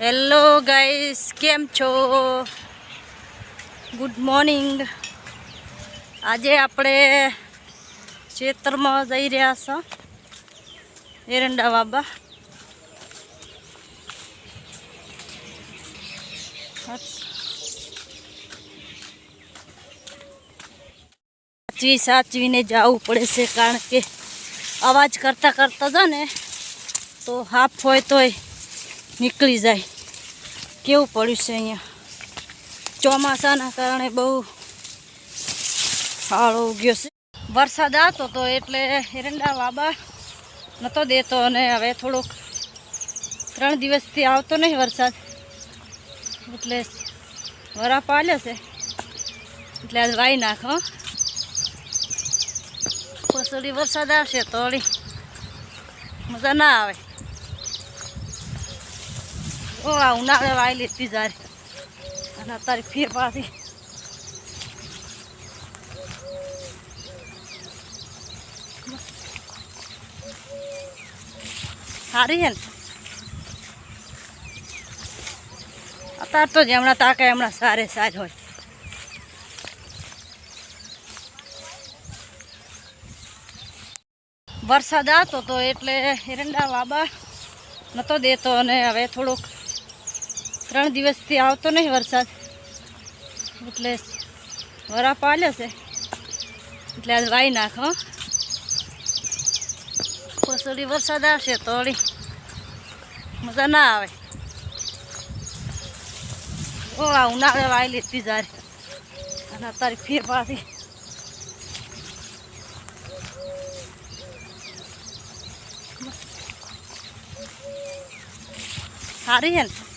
Hello guys કેમ છો? Good morning આજે આપણે ખેતરમાં જઈ રહ્યા છો. એરંડા બાબા સાચવી, સાચવીને જવું પડે છે, કારણ કે અવાજ કરતાં કરતાં જ ને, તો હાફ હોય તોય નીકળી જાય. કેવું પડ્યું છે અહીંયા? ચોમાસાના કારણે બહુ હાળો ઉગ્યો છે. વરસાદ આવતો તો એટલે એરંડા વાબા નહોતો દેતો અને હવે થોડોક ત્રણ દિવસથી આવતો નહીં વરસાદ. એટલે વરા પાલ્યો છે. એટલે આજ વાઈ નાખો પછી વરસાદ આવશે તો મજા ના આવે. ઓ આ ઉનાળે વાય લીધી જાય અને અત્યારે ફેર પાછી. સારી છે ને? અત્યારે તો જેમણા તાકે હમણાં સારે સાર હોય. વરસાદ આવતો તો એટલે એરંડા વાબા નહોતો દેતો અને હવે થોડોક ત્રણ દિવસથી આવતો નહીં વરસાદ. એટલે વરા પાલ્યો છે. એટલે આજ વાઈ નાખો પછી વરસાદ આવશે તો મજા ના આવે. ઓ, આ ઉનાળે વાઈ લીધી જારે. અને અત્યારે ફીર પાછી સારી છે ને?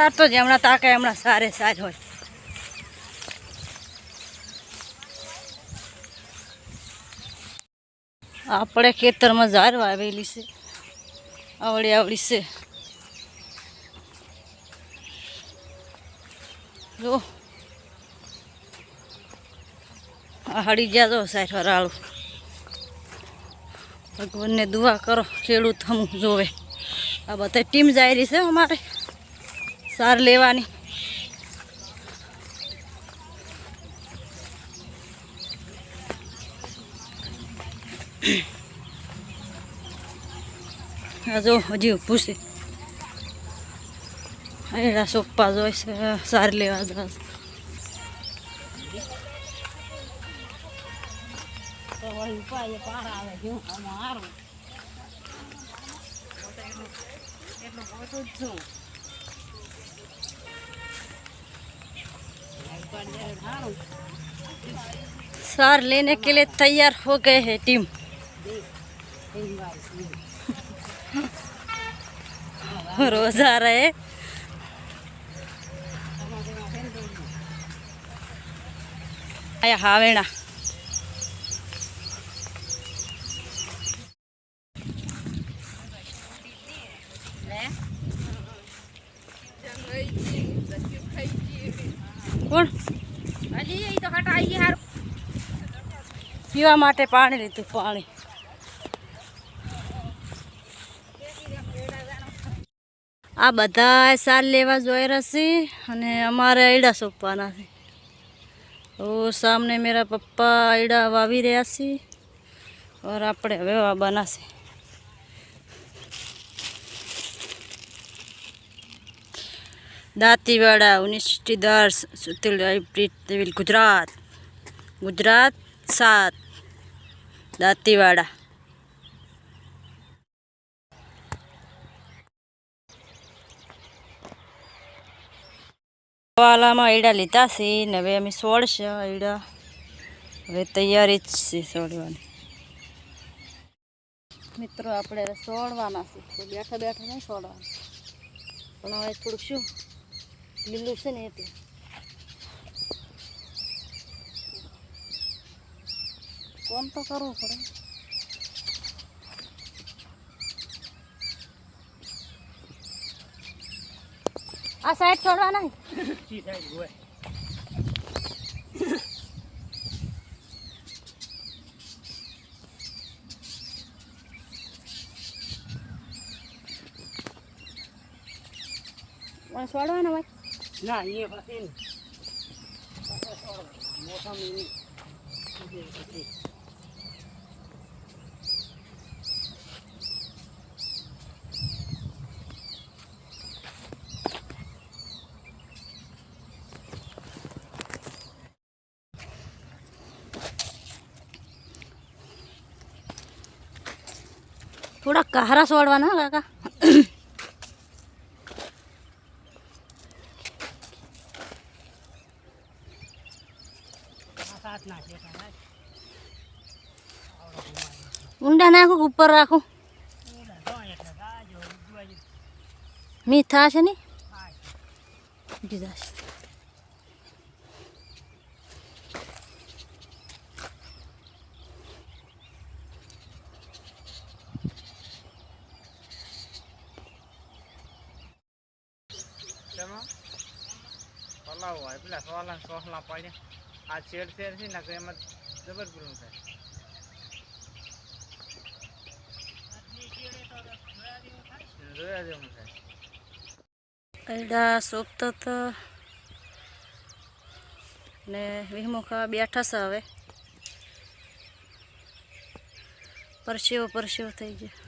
અત્યારે તો જેમણા તાકે એમણા સારે સાર હોય. આપણે ખેતરમાં ઝાર વાવેલી છે. આવડી આવડી છે. જો. હળી ગયા તો સાર હરાળું. ભગવાનને દુઆ કરો, ખેડૂત હમ જોવે. આ બધા ટીમ જાય છે અમારે. સાર લેવાની. જો હજી ઊભું છે. એડા સોપ્પા જોઈ છે સાર લેવા જશે सार लेने के लिए तैयार हो गए हैं टीम रोज आ रहे हैं आया કોણ? પીવા માટે પાણી લીધું, પાણી. આ બધા સાલ લેવા જોઈ રહેશે અને અમારે ઈડા સોંપવાના છે. ઓ, સામને મેરા પપ્પા ઈડા વાવી રહ્યા છે. ઓર આપણે હવે વાવવાના દાંતીવાડા યુનિવર્સિટીદાર સુતિલ હાઇબ્રિડ ગુજરાત. ગુજરાત સાત. દાંતીવાડા. વાલામાં ઈડા લીધા છે ને હવે અમે સોળશે ઈડા. હવે તૈયારી જ છે સોળવાની. મિત્રો, આપણે સોળવાના છે. બેઠા બેઠા નહીં સોળવાના. પણ હવે થોડુંક શું? લીલું છે ને એટલે કોમ તો કરવું પડે. આ સાઈડ છોડવાના છોડવાના ભાઈ ના એ પછી મોસમ થોડા કહારા છોડવાના હો કાકા સાત ના છે ઊંડા નાખું કે ઉપર રાખું મીઠા છે ને બીજા છે તેમાં પલાવ હોય પેલા સોલા સોસલા પડ્યા આ ચેર ચેર છે ને એમાં જબર પેલું થાય. જોયા સોંપતો તો ને વિહમુખા બેઠા છે હવે. પરસેવો પરસેવો થઈ ગયો.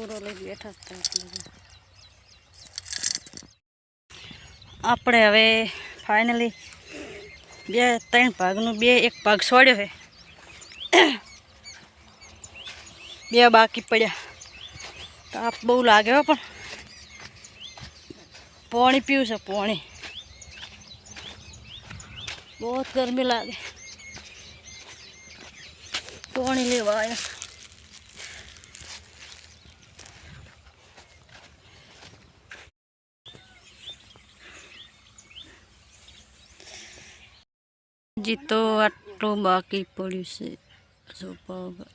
પૂરો લઈ બેઠા હતા એટલે બધા. આપણે હવે ફાઇનલી બે, ત્રણ ભાગનું, બે, એક ભાગ છોડ્યો છે. બે બાકી પડ્યા. તાપ બહુ લાગે હો પણ. પાણી પીવું છે, પાણી. બહુ ગરમી લાગે. પાણી લેવા આવ્યા. હજી તો આટલું બાકી પડ્યું છે સોપા વગર.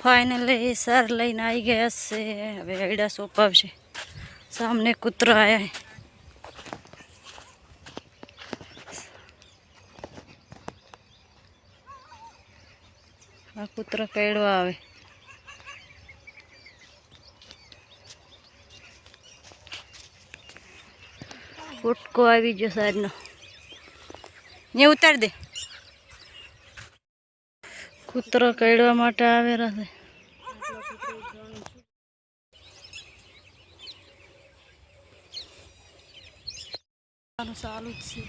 ફાઇનલી સર લઈને આવી ગયા છે હવે એડા સોંપાવશે સામને કૂતરો આવ્યા છે આ કૂતરો કેળવા આવે ફૂટકો આવી ગયો સાઈડનો ને ઉતાર દે. કૂતરો કાઢવા માટે આવેલા છે. ચાલુ જ છે.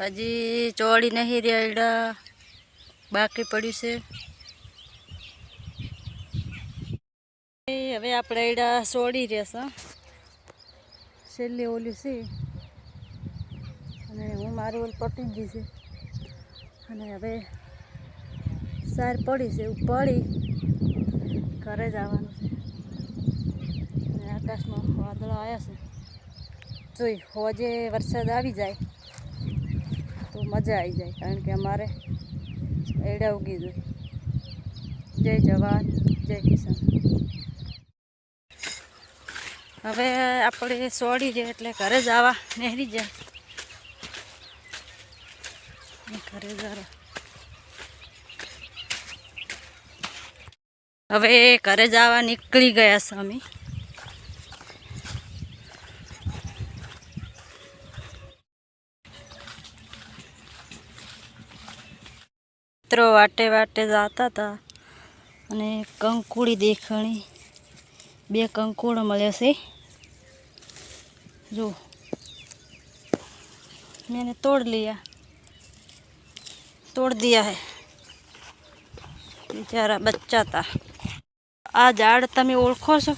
હજી ચોળી નહીં રહ્યા એડા બાકી પડ્યું છે. હવે આપણે એડા ચોળી રહેશે છેલ્લી ઓલી છે. અને હું મારું ઓલું પટી ગઈ છે. અને હવે સાર પડી છે. એવું પડી. ઘરે જવાનું છે. આકાશમાં વાદળો આવ્યા છે. જોઈ, હોજે વરસાદ આવી જાય. તો મજા આવી જાય, કારણ કે અમારે એડા ઉગી જાય જય જવાન, જય કિસાન. હવે આપણે સોડી જાય એટલે ઘરે જવા નહેરી જાય ઘરે જવા હવે ઘરે જવા નીકળી ગયા છે મિત્રો વાટે વાટે જતા હતા અને કંકુડી દેખાણી. બે કંકુડ મળ્યા છે. જો મેં તોડ લીયા. તોડ દિયા હે. બિચારા બચ્ચા હતા આ ઝાડ તમે ઓળખો છો?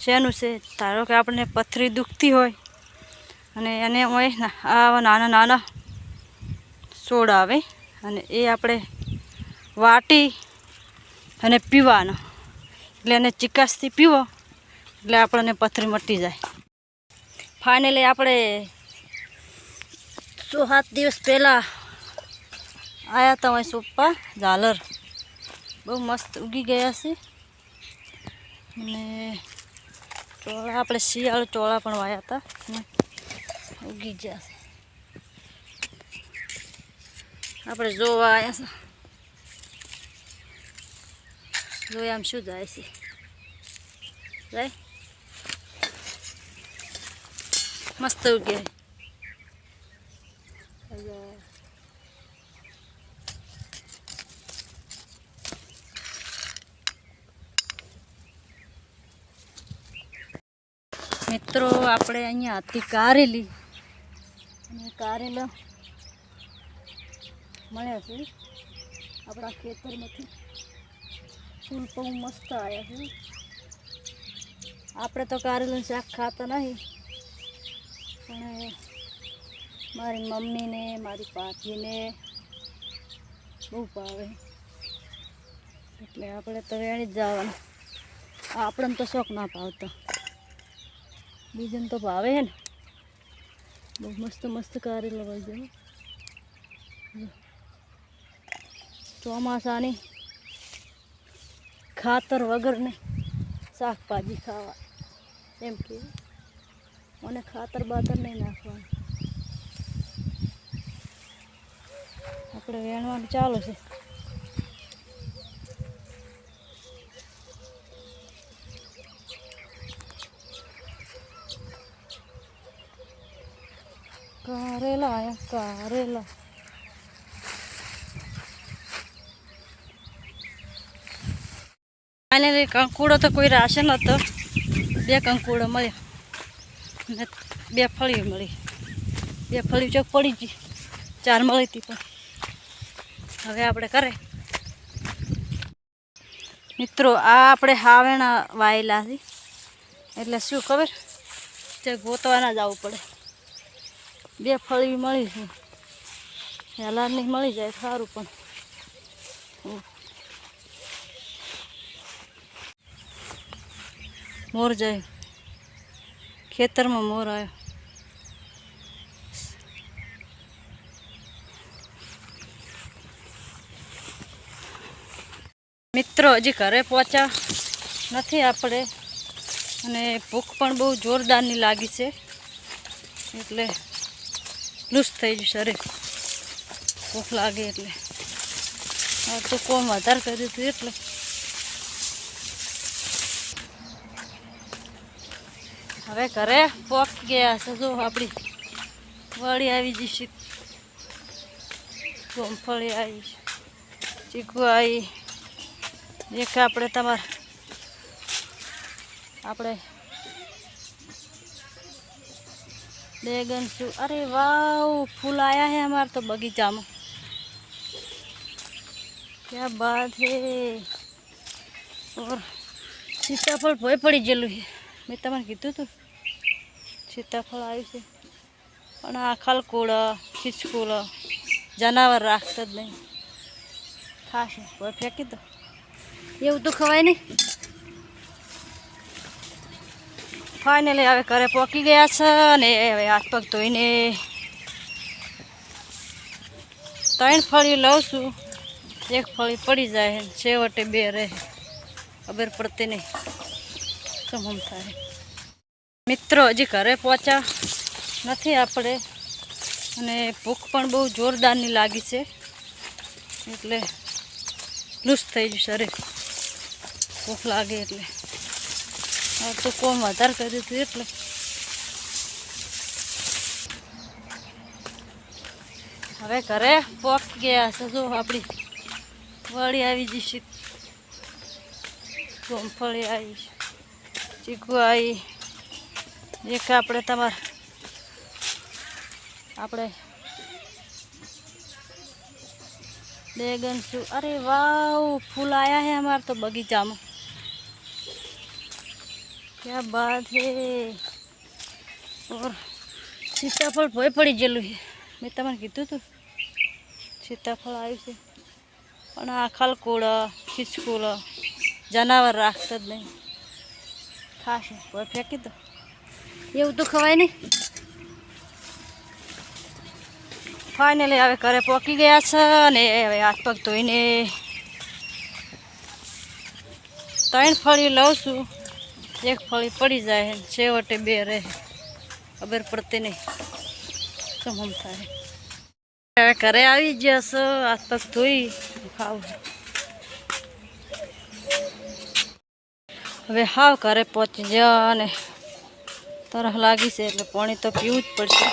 શેનું છે? ધારો કે આપણને પથરી દુખતી હોય અને એને હોય આવા નાના નાના છોડ આવે. અને એ આપણે વાટી અને પીવાનો. એટલે એને ચિકાસથી પીવો, એટલે આપણને પથરી મટી જાય. ફાઇનલી આપણે સો સાત દિવસ પહેલાં આવ્યા હતા અહીં સોપા ઝાલર. બહુ મસ્ત ઉગી ગયા છે. અને ચોળા, આપણે શિયાળ ચોળા પણ વાયા હતા ઉગી ગયા છે. આપણે જોવા આવ્યા જોઈએ આમ શું જાય છે. મસ્ત ઉગે મિત્રો, આપણે અહીંયા હતી કારેલી. અને કારેલા મળ્યા છે. આપણા ખેતરમાંથી ફૂલ બહુ મસ્ત આવ્યા છે. આપણે તો કારેલું શાક ખાતા નહીં. પણ મારી મમ્મીને, મારી પાથીને બહુ ભાવે. એટલે આપણે તો વેણી જ જવાનું. આપણને તો શોખ ના ભાવતો. બીજાને તો ભાવે હે ને. બહુ મસ્ત મસ્ત કારેલો હોય છે. ચોમાસાની ખાતર વગરની શાકભાજી ખાવા. એમ કે મને ખાતર બાતર નહીં નાખવાનું. આપણે વેણવાનું ચાલુ છે. કારેલા કારેલા. ફાઇનલી કંકુડો તો કોઈ રાશે હતો બે કંકુડો મળ્યો. ને બે ફળી મળી. બે ફળી ચોક પડી ગઈ. ચાર મળી હતી પણ. હવે આપણે કરે. મિત્રો, આ આપણે હાવેણા વાયેલા છે. એટલે શું ખબર? તે ગોતવાના જવું પડે. બે ફળી મળી છે. નહીં મળી જાય, સારું પણ. મોર જાય. ખેતરમાં મોર આવ્યો મિત્રો હજી ઘરે પહોંચ્યા નથી આપણે. અને ભૂખ પણ બહુ જોરદારની લાગી છે. એટલે લૂસ થઈ ગયું શરીર. ભૂખ લાગે એટલે. તો કોમ વધારે કર્યું હતું એટલે. હવે ઘરે પોક ગયા છે. જો આપણી વળી આવી જઈશું ગોમફળી આવી ચીકુ આવી. દેખ આપણે તમારે આપણે બેગન શું અરે વાવ, ફૂલ આવ્યા હે हमारे તો બગીચામાં. में બાદ बात સીતાફળ ભોય પડી ગયેલું છે મેં તમને કીધું હતું સીતાફળ આવ્યું છે. પણ આ ખલકુળ ખીચકુળ જનાવર રાખતા જ નહીં. ખાશે ભોય ફેંકી દો. એવું તો ખવાય નહીં. ફાઇનલી હવે ઘરે પહોંચી ગયા છે અને હવે હાથ પગ ધોઈને ત્રણ ફળી લઉં છું. એક ફળી પડી જાય છેવટે બે રહે. ખબર પડતી નહીં. સમમ થાય? મિત્રો, હજી ઘરે પહોંચ્યા નથી આપણે. અને ભૂખ પણ બહુ જોરદારની લાગી છે. એટલે લૂસ થઈ ગયું શરીર. ભૂખ લાગે એટલે. તો કોમ વધારે કર્યું હતું એટલે. હવે ઘરે પોક ગયા છે જો આપણી વળી આવી જઈશ. ગોમફળી આવી, ચીકુ આવી. એક આપણે તમારે આપણે બેગન શું? અરે વાવ, ફૂલ આવ્યા હે અમારે તો બગીચામાં. ક્યાં બાદ હે? ઓર સીતાફળ ભોય પડી ગયેલું છે મેં તમને કીધું હતું સીતાફળ આવ્યું છે. પણ આ ખલકુળ ખિસકુળ જનાવર રાખતો જ નહીં. ખાશે ભોય ફેંકી દો. એવું તો ખવાય નહીં. ફાઇનલી હવે ઘરે પહોંચી ગયા છે અને હવે હાથ પગ ધોઈને ત્રણ ફળી લઉં છું. એક ફળી પડી જાય, છેવટે બે રહે. ખબર પડતી નહીં શું થાય. હવે ઘરે આવી ગયા છો, હાથ પગ ધોઈ ખાવું. હવે હાવ ઘરે પહોંચી ગયા અને તરફ લાગી છે એટલે પાણી તો પીવું જ પડશે.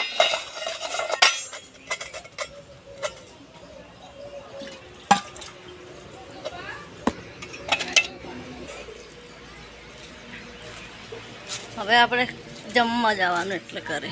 હવે આપણે જમવા જવાનું એટલે કરે